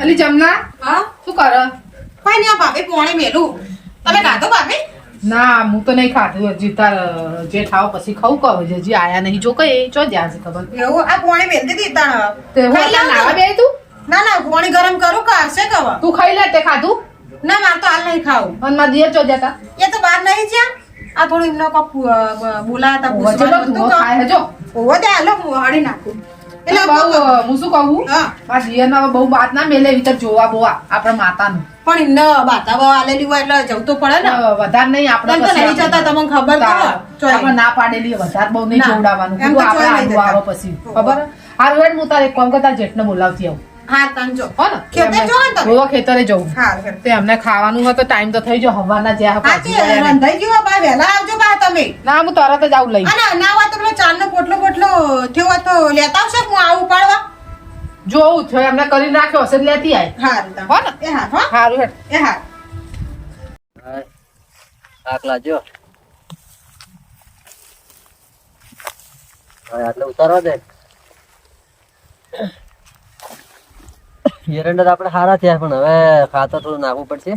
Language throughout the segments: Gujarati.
અલી જમના? હા? શું કર? કોઈ નહીં ભાભી પોણી મેલું. તમે ખાધો ભાભી? ના હું તો નહીં ખાધું. હજી તાર જે ખાવ પછી ખાવ કહો. હજી આયા નહીં. જો કઈ ચો જ્યાં છે ખબર. એવું? આ પોણી મેલતી હતી તાણ. તે હું નાવા બે તું? ના ના પોણી ગરમ કરું કે હશે કવ. તું ખાઈ લે તે ખાધું? ના માર તો હાલ નહીં ખાવું અને મારા દિયર ચો જતા એ તો બહાર નહીં છે આ થોડું એમનો કપ બોલાયા હતા તો ખાય હજો. ઓવો દે હાલો હું હળી નાખું. એટલે બહુ હું શું કહું? હા. દિયરના બહુ બાત ના મેલે એવી જોવા બોવા આપણા માતાનું. પણ એમને બાતા બહુ આલેલી હોય એટલે જવું તો પડે ને. વધારે નહીં આપણે તો નહીં જતા તમને ખબર તો આપણે ના પાડેલી વધારે બહુ નહીં જોડાવાનું. એમ આપણે આવું. આવે પછી. ખબર? હારું રોડ હું તારે કોમ કરતા જેટને બોલાવતી આવું. હા તાંજો હો ને? ખેતર જો ને જવું હા તે અમને ખાવાનું હોય તો ટાઈમ તો થઈ ગયો હવાના જ્યાં હા તે રંધાઈ ગયું બા વહેલા આવજો બા તમે. ના હું તરત જ આવું લઈ. ના હોય તો પેલો ચાંદનો પોટલો પોટલો થયો તો લેતા આવશો જોવું છે એમને કરી નાખ્યો હશે લેતી આવી હા હો ને? એ હા હો. સારું હેડ. એ હા આકલા જો આટલે ઉતારવા દે. એરંડા આપણે સારા થયા પણ હવે ખાતર થોડું નાખવું પડશે.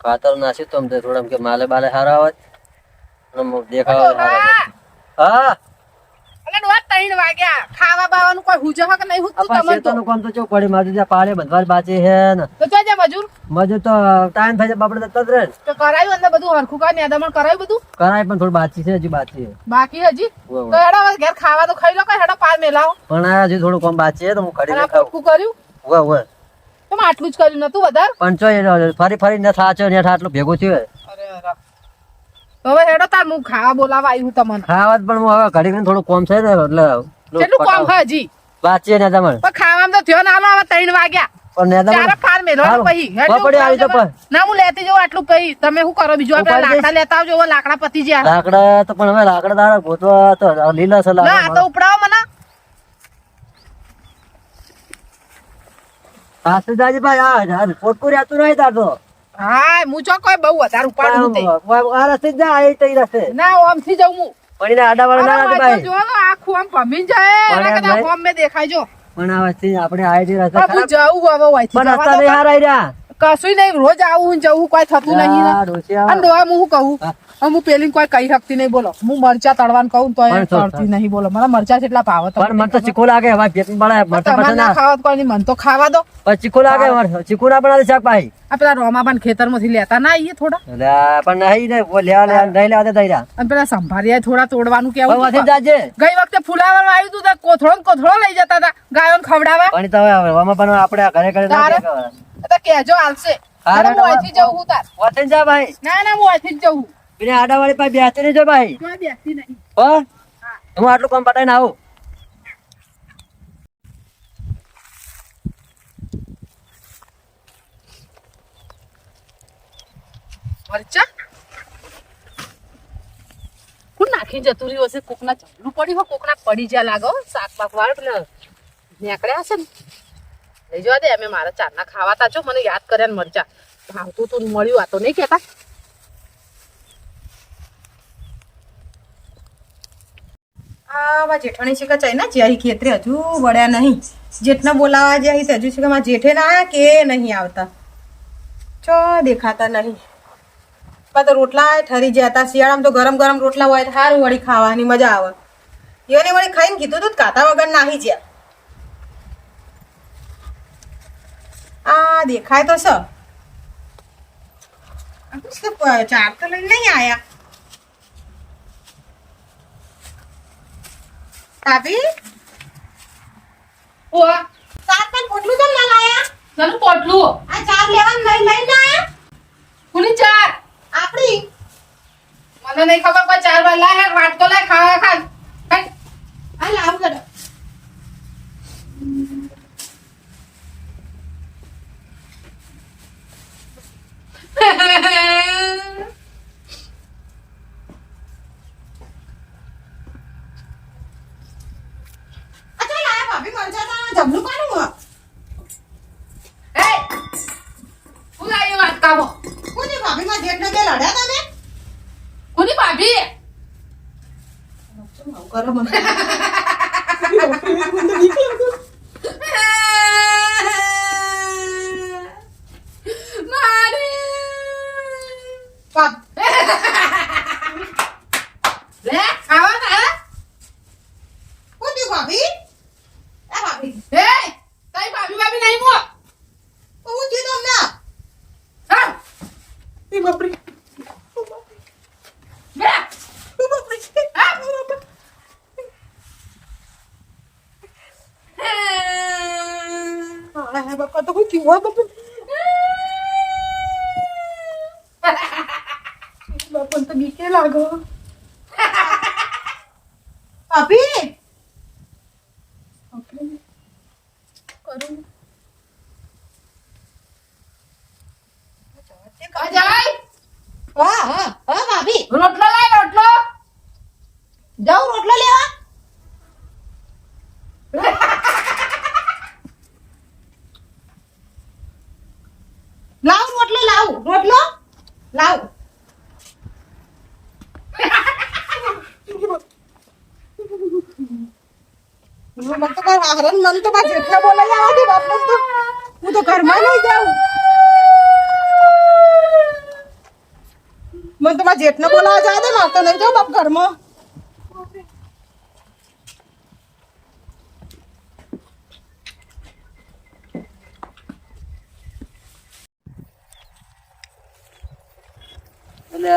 ખાતર નાખ્યું તો થોડા કે માલે બાલે સારા આવે દેખાવા હા. વાગ્યા. ખાવા બાવાનું કોઈ હુજે હક નહીં. આપણા તમને તો શેતાનું તો ચેવું પડે ત્યાં પાડે બધવાર બાચી હે ને. તો જોજે મજૂર. મજૂર તો ટાઈમ થઈ જાય બાપડે તો જ. રહે તો કરાયું અંદર બધું હરખું કરી નેદામણ કરાયું બધું? કરાય પણ થોડું બાચી છે હજી બાચી છે. બાકી હજી. તો હેડો ઘેર ખાવા તો ખાઈ લો કે હેડો પાર મેલાવો. પણ આ હજી થોડું કોમ બાચી છે તો હું કરી કરીને આ કર્યું? ઉવ્વ ઉવ્વ. તો આટલું જ કર્યું નતું વધારે? પણ ચો ફરી ફરી ને સાચો ને આટલું ભેગો થયો. હવે હેડો તાર હું ખાવા બોલાવા આવ્યું તમને. ખાવા પણ હું હવે ઘડી થોડું કોમ છે ને એટલે કેટલું કામ હોય હજી વાંચીએ ને તમારે પણ ખાવામાં તો થયો ના હવે ત્રણ વાગ્યા પણ ને તમારે મેલો પછી આવી ના હું લેતી જવું આટલું કઈ તમે શું કરો બીજું આપણે લાકડા લેતા આવજો લાકડા પતી ગયા લાકડા તો પણ હવે લાકડા તારા ગોતવા તો લીલા છે ના તો ઉપડાવો મને હાથે ભાઈ આ યાર પોટકું નહીં તારતો હા હું ચો કોઈ બહુ વધારે ઉપાડું તે આ રસ્તે જા આ તે રસ્તે ના હું પણ એને આડા વાળા ના અરે ભાઈ. જો આખું આમ ભમીને જાય. કરતા નહીં. ફોર્મ મેં દેખાય જો. પણ આ વસ્તી આપણે આય જે રસ્તા ખરાબ. જવું હવે વાંચી પણ રસ્તા નહીં કાં. રહ્યા કશું નહીં રોજ આવું જવું કોઈ થતું નહીં. અને ડોહા હું શું કહું? હું. પેલી કોઈ કહી શકતી નહીં બોલો. હું મરચા તળવાનું કહું તો તળતી નહીં બોલો. મને મરચા જેટલા ભાવે પણ મને તો ચીકુ લાગે હવે પેટ ના ખાવા કોઈ નહીં મને તો ખાવા દો. ચીકુ લાગે. ચીકુ ના બનાવે શાક ભાઈ આ પેલા રોમાબાન ખેતરમાંથી લેતા ના આવીએ થોડા. પણ નહીં લેવા લેવા નહીં લેવા દે તૈયાર. અને પેલા સંભાળ્યા થોડા તોડવાનું કેવું. જાજે. ગઈ વખતે ફુલાવર આવ્યું હતું તો કોથળો ને કોથળો લઈ જતા હતા. ગાયો ખવડાવવા. પણ તો હવે પણ આપણે ઘરે ઘરે. તો કેજો આવશે. હા, અરે હું. અહીંથી જઉં હું તાર. વાંચીને જા ભાઈ. ના ના હું અહીંથી જ જઉં પેલી આડાવાળી પાસે બેસી રહેજો ભાઈ. કોઈ બેસતી નહીં. હો? હું. આટલું કામ પટાઈને આવું. મરચા? કોણ નાખી જતું રહ્યું હશે? કોકના ચપલું પડ્યું હોય કોકના પડી જ્યાં લાગો શાક પાક વાળ નીકળ્યા હશે ને. લઈ જવા દે, અમે મારા ચારના ખાવાતા છો, મને યાદ કર્યા ને મરચા. ભાવતું તું મળ્યું, આ તો નહીં કહેતા. આ મારા જેઠાણી છે કે ચાઇના? જ્યાં ખેતરે હજુ વળ્યા નહીં. જેઠને બોલાવા જ્યાં તો હજુ છે કે મારા જેઠે ના આવ્યા કે નહીં આવતા. ચો, દેખાતા નહીં. તો રોટલા ઠરી ગયા હતા, શિયાળામાં તો ગરમ ગરમ રોટલા હોય સારું વળી ખાવાની મજા આવે. એને વળી ખાઈને કીધું તું કાતા વગર નાહી જ્યાં. આ દેખાય તો સર તો ચાર તો લઈને નહીં આયા? ભાભી? ઓ ચાર પણ પોટલું કેમ ના લાયા? નાનું પોટલું. આ ચાર લેવાનું લઈ લઈને આયા? કોની ચાર? આપણી. મને નહીં ખબર કોઈ ચાર વાર લાય વાટકો લાય ખાવા ખા ખાય. આ લાવ કરો આ ચાલ આયા ભાભી મરચા તા જમલું કોનું હો? એ હું લાવી વાટકામાં કોની ભાભી માં જેઠને કે લડ્યા તમે કોની ભાભી આવું કરો મને હા બાપા તો હું થયું હો બાપા બાપા તો બીકે લાગો ભાભી કરું અજય હા હા હા ભાભી રોટલો લાય રોટલો જાઉં રોટલો લેવા લાવ રોટલો લાવ રોટલો લાવ હારણ મન તો મારા જેટલા બોલાઈ આવવા દે બાપને તો. હું તો ઘરમાં નહીં જાઉં. મને તો મારા જેટને બોલાવા જવા દે મારે તો નહીં જાઉં બાપ ઘરમાં. એટલે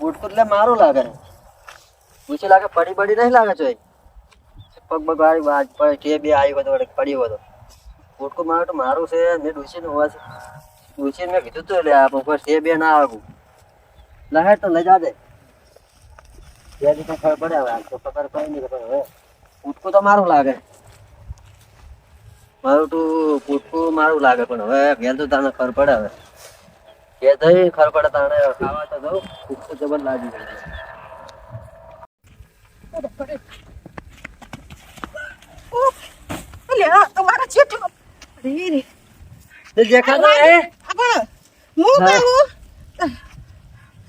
ગુટકું એટલે મારું લાગે પૂછી લાગે પડી પડી નહીં લાગે છે. પગ પગ આવી આજ પડે કે બે આવી બધો વડે પડી બધો ગુટકું મારું તો મારું છે, મેં ડૂસીને હોવા છે. ડૂસીને મેં કીધું તું એટલે આ પગ તે બે ના આવું. લહેર તો લઈ જા દે બે તો ખબર પડે હવે આજ તો ખબર પડી નહીં ખબર હવે. પૂટકું તો મારું લાગે. મારું તું પૂટકું મારું લાગે પણ હવે ઘેર તો તને ખબર પડે હવે. કે થઈ ખબર પડે તાણે ખાવા તો દઉં. તો જબર લાગી ગઈ લે તમારા જેઠ અરે રે. દેખાતો એ હું? કહું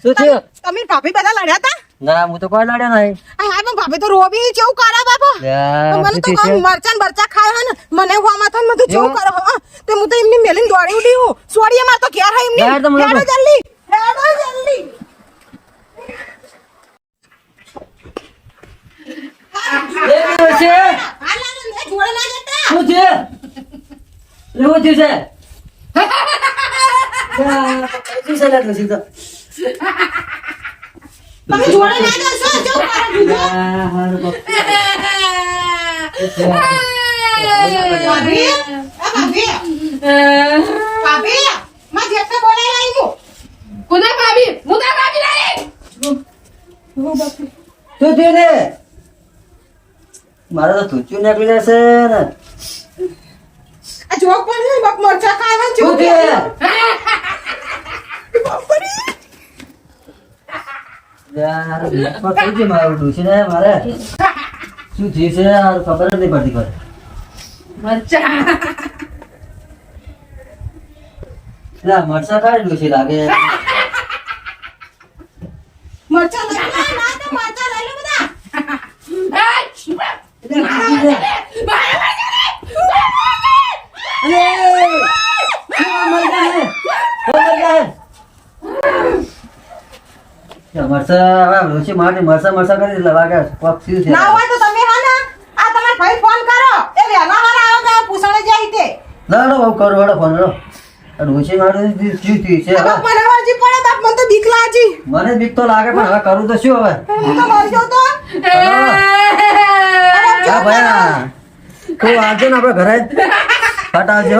શું થયું? તમે ભાભી બધા લડ્યા હતા ના હું તો કોઈ લડ્યો નહીં. હા પણ ભાભી તો રોબી જેવું કરે બાપા. લ્યા, મને તો મરચાં ને બરચા ખાય હે ને. મને હું આમાં થાય ને બધું જેવું કરે હા. તો હું તો એમની મેલીને દોડી ઉડી હું. સોડીએ માર તો ઘેર હે એમની. હેડો જલ્દી. હેડો જલ્દી. એ જતા શું છે? એવું થયું છે? શું છે લ્યા તો? તમે જોડે ના જશો જેવું કરે બીજું. લ્યા, હારું ભાભી આ ભાભી ભાભી માં જેઠને બોલાવી લાવી હું કુના ભાભી? મુના ભાભી શું થયું રે. મારે તો ધૂચ્યું નીકળી જશે ને. આ જોક પણ છે બાપ મરચા શું જેવું થયું બાપરી યાર બેકમાં થઈ ગયું મારું ડૂસીને મારે શું થયું છે આ ખબર જ નહીં પડતી કોઈ મરચા લા મરસા ખાઈ ડૂસી લાગે મરચા લઈ લે ના તો મરચા લઈ લે બધા મરસા હવે મરસા મરસા કરી લવા લાગે પગ ના હોય તો તમે હા ને આ તમારા ભાઈ ફોન કરો એ હારા આવે પૂછણે જાય તે ના ના બહુ કરું હેડો ફોન હેડો આ ડૂસી શું થયું છે હવે મને વાજી પડે બાપ મને તો બીક લાગી મને બીક તો લાગે પણ હવે કરું તો શું હવે હું તો મરી તો હા ભયા તું આવજો ને આપણે ઘરે ફટ આવજો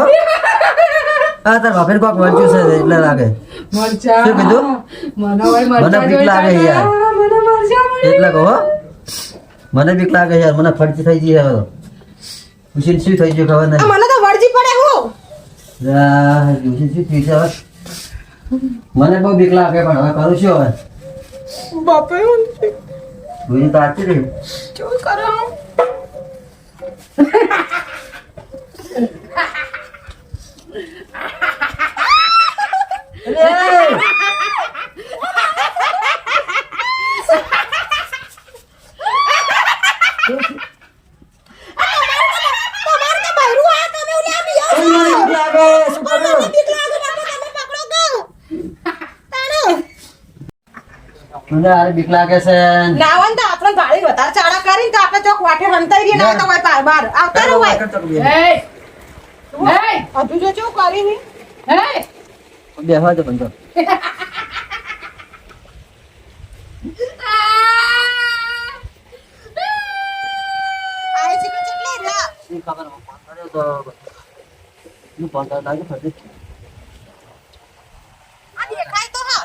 હા. તાર બાપેને કોક વળગ્યું છે એટલે લાગે. શું કીધું? મને મરચા બીક લાગે યાર. મરચા. એટલે કહો મને બીક લાગે યાર. મને ફરજી થઈ ગઈ હવે. ઉછીન શું થઈ ગયું ખબર નહીં. મને તો વળજી પડે હું. શું થઈ છે હવે? મને બહુ બીક લાગે પણ હવે કરું છું હવે. બાપે ભૂલી તો આચી રહ્યું શું કરો? તમારે તો બૈરું આ તમે ઓલા બી આવો. મને બીક લાગે શું પણ કરું મને બીક લાગે બાપા તમે પકડો ગો તાણો મને હારે બીક લાગે છે ના હોય ને તો આપણે ગાડી વધારે ચાળા કરીને તો આપણે ચોક વાટે હંતાઈ રહી ના તો હોય પાર બાર. આવતા રહો હોય. એ! હજુ જો કેવું કરી ની Hey! બેહવા દે બંધો. ખબર? હું કર્યો તો હું કરતા લાગે ફરતી. આ દેખાય તો હા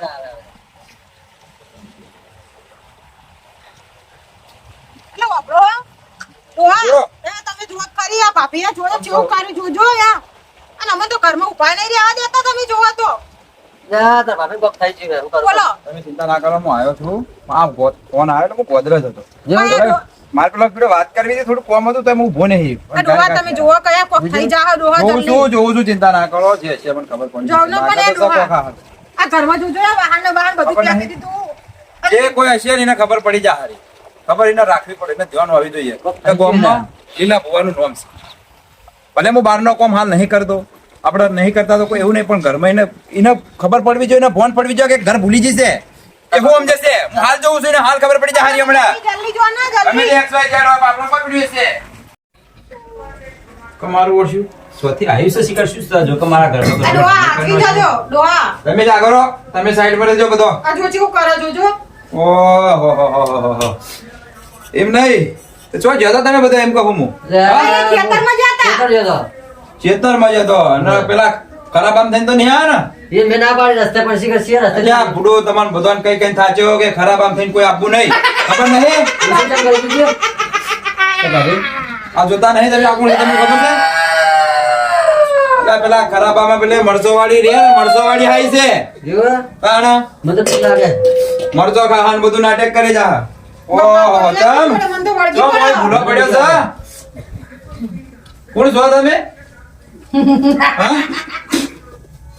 એટલે વાપરો ડોહા જો. એ તમે જુઓ ભાભીએ જોયો જેવું કર્યું જોજો યા અને અમે તો ઘરમાં ઊભા નહીં રહેવા દેતા તમે જોવા તો. યા, તાર ભાભી કોક થઈ ગયું. હું બોલો. તમે ચિંતા ના કરો હું આવ્યો છું. આ ફોન આવ્યો એટલે હું ગોદરેજ હતો. જેવું હા, કરે. મારે પેલા જોડે વાત કરવી હતી થોડું કોમ હતું તો હું ઊભો નહીં. ડોહા તમે જોવો કયા કોક થઈ જા ડોહા જોઉં જલ્દી. જોઉં છું ચિંતા ના કરો જે છે મને ખબર કોણ જોઉં ને પણ ડોહા. આ ઘરમાં જોજો વાહન ને વાહન બધું ખબર દીધું. જે કોઈ હશે ને એને ખબર પડી જાય હારી. ખબર એને રાખવી પડે એને ધ્યાન હોવી જોઈએ. કે ગામમાં લીલા ભુવાનું નામ છે. ભલે હું બહારનો કોમ હાલ નહીં કરતો આપણે નહીં કરતા તો કોઈ એવું નહીં પણ ઘરમાં એને એને ખબર પડવી જોઈએ ફોન પડવી જોઈએ કે ઘર ભૂલી જશે. કે હું સમજશે હું હાલ જોઉં છું એને હાલ ખબર પડી જાય હારી હમણાં. જલ્દી જો ના જલ્દી. જે XY ઝેડ હોય, આપણો કોઈ છે. કમારું ઓળખ્યું સ્વથી આયુષ્ય શિખર શું જો કે મારા ઘરનો આ ડોહા આગી જજો ડોહા. તમે જ કરો તમે સાઈડ પર રહેજો બધો. આ જો કેવું કરે જોજો. ઓહો હો હો હો હો. એમ નહીં. ચો જતા તમે બધા એમ કહું હું? ખેતર જતો. જતો અને પેલા ખરાબ આમ થઈને તો નહીં આવે ને? એ મેં ના પાડી રસ્તે પર શિખર છે રસ્તે ત્યાં આ બુડો તમારે બધાને કઈ કઈ થાચ્યો કે ખરાબ આમ થઈને કોઈ આપવું નહીં. ખબર નહીં? આ જોતા નહીં તમે આપણું તમને ખબર છે? પેલા પેલા ખરાબ આમાં પેલે મરચો વાળી રે મરચો વાળી હાઈ છે. મરસો ખાવાનું બધું નાટક કરે જા ઓહો તમ તો કોઈ ભૂલો પડ્યો છે કોણ છો તમે?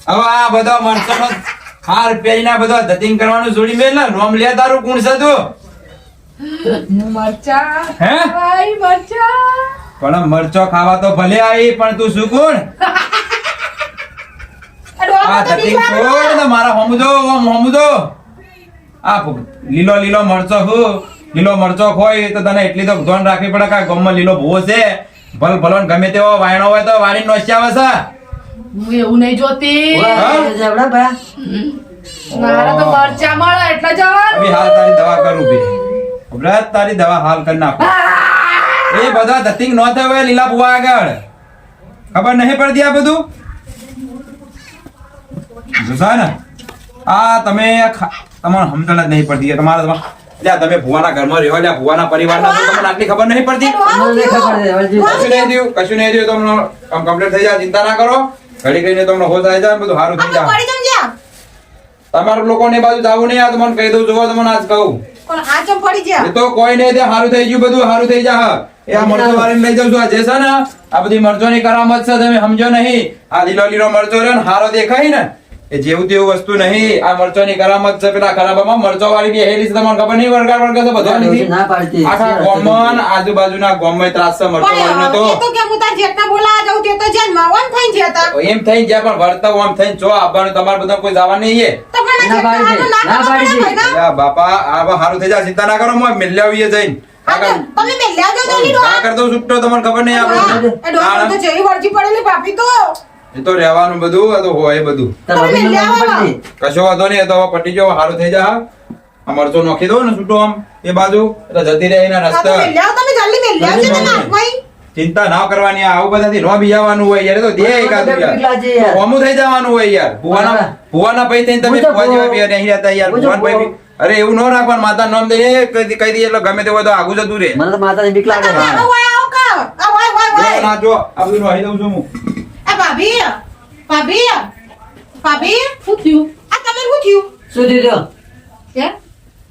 હવે આ બધો મરચાનો હાર પેરીના બધો ધતિંગ કરવાનું છોડી મેલ ને નોમ લે તારું કોણ છે તું. મરચા હે? ભાઈ મરચા. પણ મરચો ખાવા તો ભલે આવી પણ તું શું કોણ? આ ધતિંગ છોડ ને મારા હમુદો ઓમ હમુદો આ લીલો લીલો મરચો હું. લીલો મરચો ખોય તો તને એટલી તો ધ્યાન રાખવી પડે કે ગમમાં લીલો ભૂવો છે. ભલ ભલન ગમે તેવો વાયણો હોય તો વાળી નોસ્યા આવે છે. હું એવું નહીં જોતી. મારે તો મરચા મળે એટલે જવાનું બી હાલ તારી દવા કરું બી હમણાં તારી દવા હાલ કરી નાખું. એ બધા ધતિંગ નો થયો હોય લીલા ભૂવા આગળ. ખબર નહીં પડતી આ બધું? જોશા ને? આ તમે તમારે સમજણ જ નહીં પડતી તમારે તમારે લ્યા તમે ભુવાના ઘરમાં રહ્યો લ્યા ભુવાના પરિવારના છો, તમને આટલી ખબર નહીં પડતી. મને ખબર છે, કશું નહીં થયું કશું નહીં થયું તમને કમ્પ્લીટ થઈ જાય ચિંતા ના કરો. ઘડી કરીને તમને હોશ આવી જાય બધું સારું થઈ જાય. જ્યાં. તમારા લોકોને બાજુ જવું નહીં આ તમને કહી દઉં જોવો તમને આજ કહું. પણ આ ચમ પડી જ્યાં. તો કોઈ નહીં તે સારું થઈ ગયું બધું સારું થઈ જા એ આ મરચો વાળીને લઈ જાઉં છું આ જે છે ને આ બધી મરચોની કરામત છે તમે સમજો નહીં. આ લીલો લીલો મરચો રહ્યો ને હારો દેખાય ને. એ જેવું તેવું વસ્તુ નહીં. આ મરચોની કરામત છે પેલા ખરાબામાં મરચો વાળી બેહેલી છે તમને ખબર નહીં વળગાડ વળગાડ તો બધો ના પાડતી. આખા ગોમન આજુબાજુના ગામમાં ત્રાસ છે મરચો વાળીનો તો. તો કે હું તાર જેઠને બોલાવા જાઉં? તે તો જન માવન થઈ જતા એમ થઈ ગયા પણ વર્તવ આમ થઈને જો આવવાનું તમારે બધા કોઈ જવા નહીં એ તો આ ના ના બાપા આ હારું થઈ જાય ચિંતા ના કરો હું મિલ્યાવીએ જઈને. તો તમે મેલ્યા જો જલ્દી ના કર દઉં છૂટો તમને ખબર નહીં આપણે એ તો જેવી વળગી પડેલી ભાભી તો. એ તો રહેવાનું બધું આ તો હોય બધું. કશો વાંધો નહીં તો પટી જાવ સારું થઈ જા. આ મરચો નોખી દો ને છૂટો આમ એ બાજુ. એટલે જતી રહે એના રસ્તા. ચિંતા ના કરવાની આવું બધાથી નો બીજાવાનું હોય યાર. તો દે એકાદું યાર. કોમું થઈ જવાનું હોય યાર. ભુવાના ભુવાના પૈ થઈને તમે ભુવા જેવા બી નહીં રહેતા યાર. ભુવાન બી- અરે એવું ન રાખવાનું. માતા નામ દે. કઈ કઈ દી- દઈએ એટલે ગમે તે હોય તો આગું જતું રે મને તો માતાની બીક લાગે. જો ના જો આ બધું નાહી દઉં છું હું. ભાભી ભાભી ભાભી શું થયું આ તમે શું થયું શું થયું હે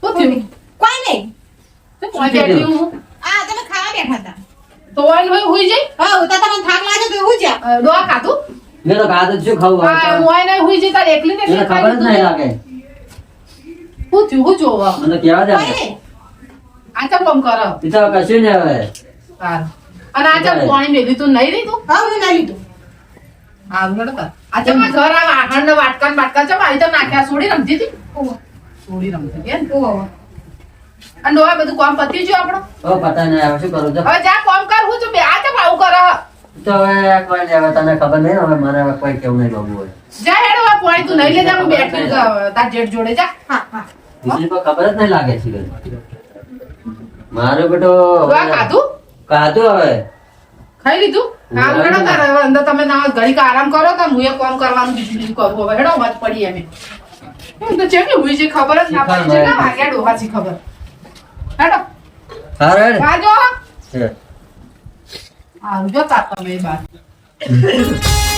શું થયું કોઈ નહીં શું કોઈ બેઠી હું આ તમે ખાવા બેઠા હતા. તો વાઈન હોય હુઈ જઈ હા ઉતા તમને થાક લાગે તો એવું જ્યાં અ, ખાધું? મેં તો ખાધું શું ખાવું હા હવે? હું આઈને હુઈ જઈ તાર એકલી ને ખબર જ નહીં લાગે. શું થયું હું જોવા મને તો કહેવા દે આ ચમ કોમ કરો? એ કશું નહીં હવે. અને આ ચમ પાણી મેલી તું? નહીં રહી તું હા હું ના લીધું. હા ઉલટ આ ચમ ઘર આ વાહણ ને વાટકા ને આવી તો નાખ્યા સોડી રમતી હતી? સોડી રમતી હતી અને બધું કામ પતી ગયું આપણો? હવે પતા નહીં હવે શું કરું? હવે જા કામ કર હું છું બે આ કર તો હવે કોઈ નહીં હવે તને ખબર નહીં હવે મારે હવે કોઈ કેવું નહીં બાબુ હોય. જા હેડ હવે પાણી તું નહીં લેજા હું બેઠી તાર જેઠ જોડે જા. હા હા. બીજી કોઈ ખબર જ નહીં લાગે છે મારો બેટો ખાધું? ખાધું હવે. ખાઈ લીધું? હા હેડો તારે અંદર તમે ના ઘડીક આરામ કરો તો હું એ કોમ કરવાનું બીજું બીજું કરવું હવે હેડો વાત પડી એમ. હું તો છે ને હું જે ખબર જ ના પડી. છે ના વાગ્યા ડોહાથી ખબર. હેડો. હારે. વાજો આવજો તા તમે બાર